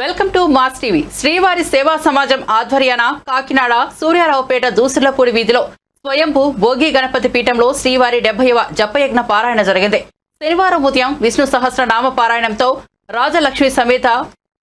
Welcome to mass TV. శ్రీవారి సేవా సమాజం ఆధ్వర్యాన కాకినాడ సూర్యారావుపేట దూసులపూడి వీధిలో స్వయంభూ భోగి గణపతి పీఠంలో శ్రీవారి డెబ్బైవ జపయజ్ఞ పారాయణ జరిగింది. శనివారం ఉదయం విష్ణు సహస్ర నామ పారాయణంతో రాజలక్ష్మి సమేత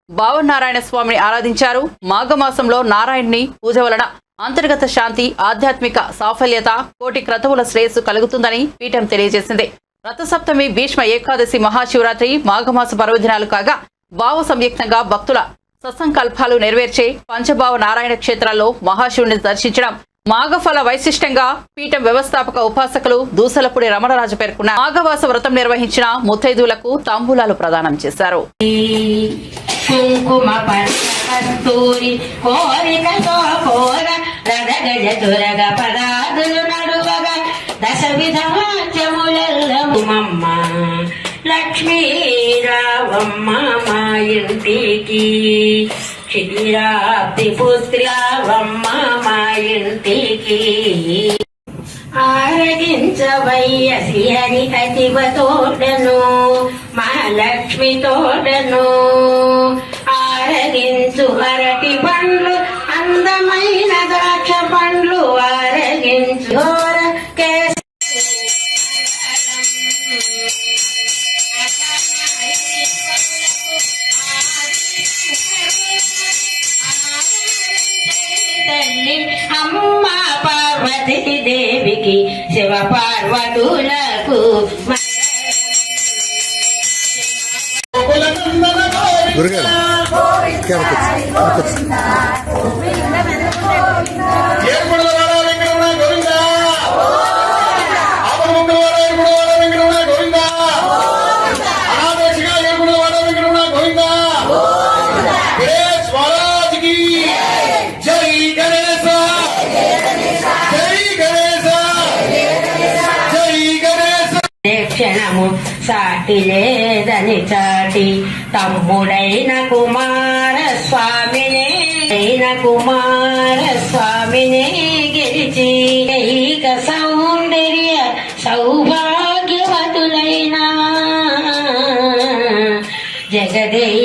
భావనారాయణ స్వామిని ఆరాధించారు. మాఘమాసంలో నారాయణ్ని పూజ వలన అంతర్గత శాంతి ఆధ్యాత్మిక సాఫల్యత కోటి క్రతువుల శ్రేయస్సు కలుగుతుందని పీఠం తెలియజేసింది. రథసప్తమి భీష్మ ఏకాదశి మహాశివరాత్రి మాఘమాస పర్వదినాలు కాగా భావ సంయుక్తంగా భక్తుల సత్సంకల్పాలు నెరవేర్చే పంచభావ నారాయణ క్షేత్రాల్లో మహాశివుని దర్శించడం మాఘఫల వైశిష్టంగా పీఠం వ్యవస్థాపక ఉపాసకులు దూసలపూడి రమణరాజు పేర్కొన్న మాఘవాస వ్రతం నిర్వహించిన ముత్తైదులకు తాంబూలాలు ప్రదానం చేశారు. కుంకుమ కస్తూరి కోరికతో కోర పదాదులు దశ విధమాత్యములల్లమమ్మ ఇంటికి క్షితిరాప్తి పుత్రావమ్మ మా ఇంటికి ఆరగించవయ్య శ్రీహరి అతివ తోటను మా లక్ష్మి తోటను. ఆరగించు అరటి పండ్లు అందమైన ద్రాక్ష పండ్లు ఆరగించు. అమ్మ పార్వతీ దేవికి శివ పార్వతులకు గురుగారు క్షణము సాటి లేదని చాటి తమ్ముడైన కుమార స్వామినే అయిన కుమార స్వామినే గెలిచి ఏక సౌందర్య సౌభాగ్యవతులైన. జగదే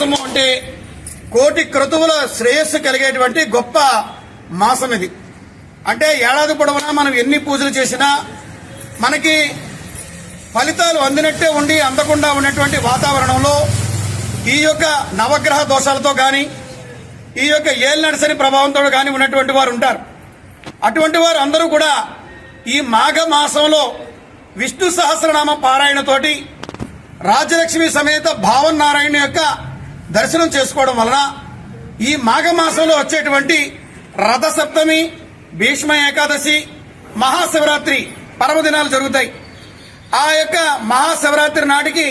మాసము అంటే కోటి క్రతువుల శ్రేయస్సు కలిగేటువంటి గొప్ప మాసం ఇది. అంటే ఏడాది పొడవునా మనం ఎన్ని పూజలు చేసినా మనకి ఫలితాలు అందినట్టే ఉండి అందకుండా ఉన్నటువంటి వాతావరణంలో ఈ యొక్క నవగ్రహ దోషాలతో కానీ ఈ యొక్క ఏల్ నర్సరీ ప్రభావంతో కానీ ఉన్నటువంటి వారు ఉంటారు. అటువంటి వారు అందరూ కూడా ఈ మాఘ మాసంలో విష్ణు సహస్రనామ పారాయణతోటి రాజలక్ష్మి సమేత భావన్ నారాయణ యొక్క దర్శనం చేసుకోవడం వలన ఈ మాఘమాసంలో వచ్చేటువంటి రథసప్తమి భీష్మ ఏకాదశి మహాశివరాత్రి పర్వదినాలు జరుగుతాయి. ఆ యొక్క మహాశివరాత్రి నాటికి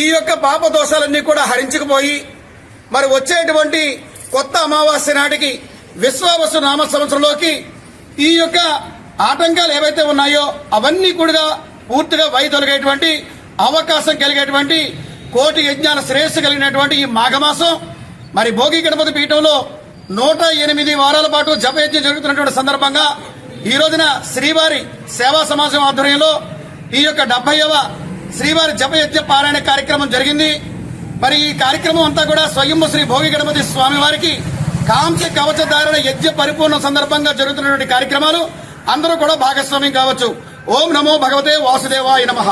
ఈ యొక్క పాప దోషాలన్నీ కూడా హరించుకుపోయి మరి వచ్చేటువంటి కొత్త అమావాస్య నాటికి విశ్వావసు నామ సంవత్సరంలోకి ఈ యొక్క ఆటంకాలు ఏవైతే ఉన్నాయో అవన్నీ కూడా పూర్తిగా వైదొలిగేటువంటి అవకాశం కలిగేటువంటి కోటి యజ్ఞాల శ్రేయస్సు కలిగినటువంటి ఈ మాఘమాసం మరి భోగి గణపతి పీఠంలో నూట ఎనిమిది వారాల పాటు జపయజ్ఞం జరుగుతున్నటువంటి సందర్భంగా ఈ రోజున శ్రీవారి సేవా సమాజం ఆధ్వర్యంలో ఈ యొక్క డెబ్బైవ శ్రీవారి జపయజ్ఞ పారాయణ కార్యక్రమం జరిగింది. మరి ఈ కార్యక్రమం అంతా కూడా స్వయంభు శ్రీ భోగి గణపతి స్వామి వారికి కాంస్య కవచధారణ యజ్ఞ పరిపూర్ణ సందర్భంగా జరుగుతున్నటువంటి కార్యక్రమాలు అందరూ కూడా భాగస్వామ్యం కావచ్చు. ఓం నమో భగవతే వాసుదేవాయ నమః.